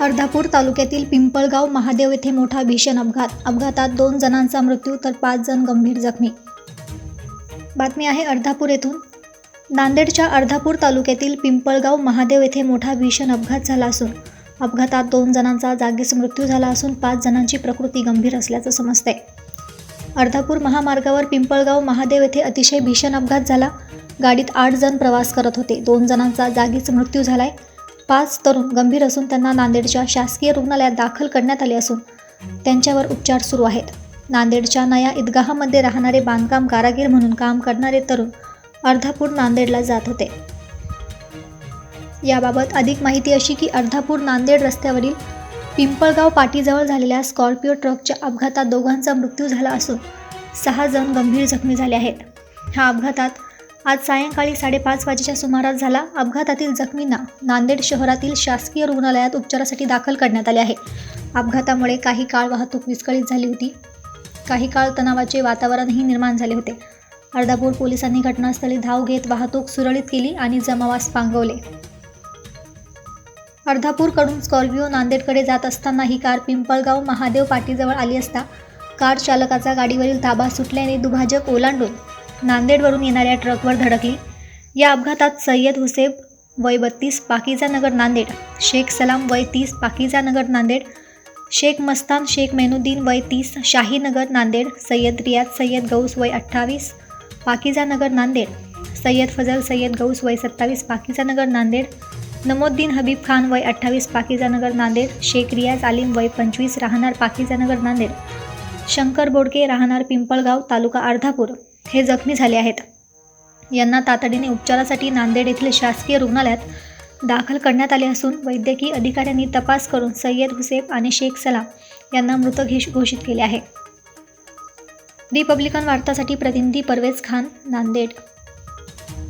अर्धापूर तालुक्यातील पिंपळगाव महादेव येथे मोठा भीषण अपघात. अपघातात दोन जणांचा मृत्यू तर पाच जण गंभीर जखमी. बातमी आहे अर्धापूर येथून. नांदेडच्या अर्धापूर तालुक्यातील पिंपळगाव महादेव येथे मोठा भीषण अपघात झाला असून अपघातात दोन जणांचा जागीच मृत्यू झाला असून पाच जणांची प्रकृती गंभीर असल्याचं समजतंय. अर्धापूर महामार्गावर पिंपळगाव महादेव येथे अतिशय भीषण अपघात झाला. गाडीत आठ जण प्रवास करत होते. दोन जणांचा जागीच मृत्यू झालाय. पाच तरुण गंभीर असून त्यांना नांदेडच्या शासकीय रुग्णालयात दाखल करण्यात आले असून त्यांच्यावर उपचार सुरू आहेत. नांदेडच्या नया ईदगाहामध्ये राहणारे बांधकाम कारागीर म्हणून काम करणारे तरुण अर्धापूर नांदेडला जात होते. याबाबत अधिक माहिती अशी की अर्धापूर नांदेड रस्त्यावरील पिंपळगाव पाटीजवळ झालेल्या स्कॉर्पिओ ट्रकच्या अपघातात दोघांचा मृत्यू झाला असून सहा जण गंभीर जखमी झाले आहेत. ह्या अपघातात आज सायंकाळी साडेपाच वाजेच्या सुमारास झाला. अपघातातील जखमींना नांदेड शहरातील शासकीय रुग्णालयात उपचारासाठी दाखल करण्यात आले आहे. अपघातामुळे काही काळ वाहतूक विस्कळीत झाली होती. काही काळ तणावाचे वातावरणही निर्माण झाले होते. अर्धापूर पोलिसांनी घटनास्थळी धाव घेत वाहतूक सुरळीत केली आणि जमावास पांगवले. अर्धापूरकडून स्कॉर्पिओ नांदेडकडे जात असताना ही कार पिंपळगाव महादेव पाटीजवळ आली असता कार चालकाचा गाडीवरील ताबा सुटल्याने दुभाजक ओलांडून नांदेडवरून येणाऱ्या ट्रकवर धडकली. या अपघातात सय्यद हुसेब वय बत्तीस पाकिजानगर नांदेड शेख सलाम वय तीस पाकिजानगर नांदेड शेख मस्तान शेख मेनुद्दीन वय तीस शाहीनगर नांदेड सय्यद रियाज सय्यद गौस वय अठ्ठावीस पाकिजानगर नांदेड सय्यद फजल सय्यद गौस वय सत्तावीस पाकिजानगर नांदेड नमोद्दीन हबीब खान वय अठ्ठावीस पाकिजानगर नांदेड शेख रियाज आलिम वय पंचवीस राहणार पाकिजानगर नांदेड शंकर बोडके राहणार पिंपळगाव तालुका अर्धापूर. हे जखमी झाले आहेत. यांना तातडीने उपचारासाठी नांदेड येथील शासकीय रुग्णालयात दाखल करण्यात आले असून वैद्यकीय अधिकाऱ्यांनी तपास करून सय्यद हुसेब आणि शेख सलाम यांना मृत घोषित केले आहे. रिपब्लिकन वार्तासाठी प्रतिनिधी परवेज खान नांदेड.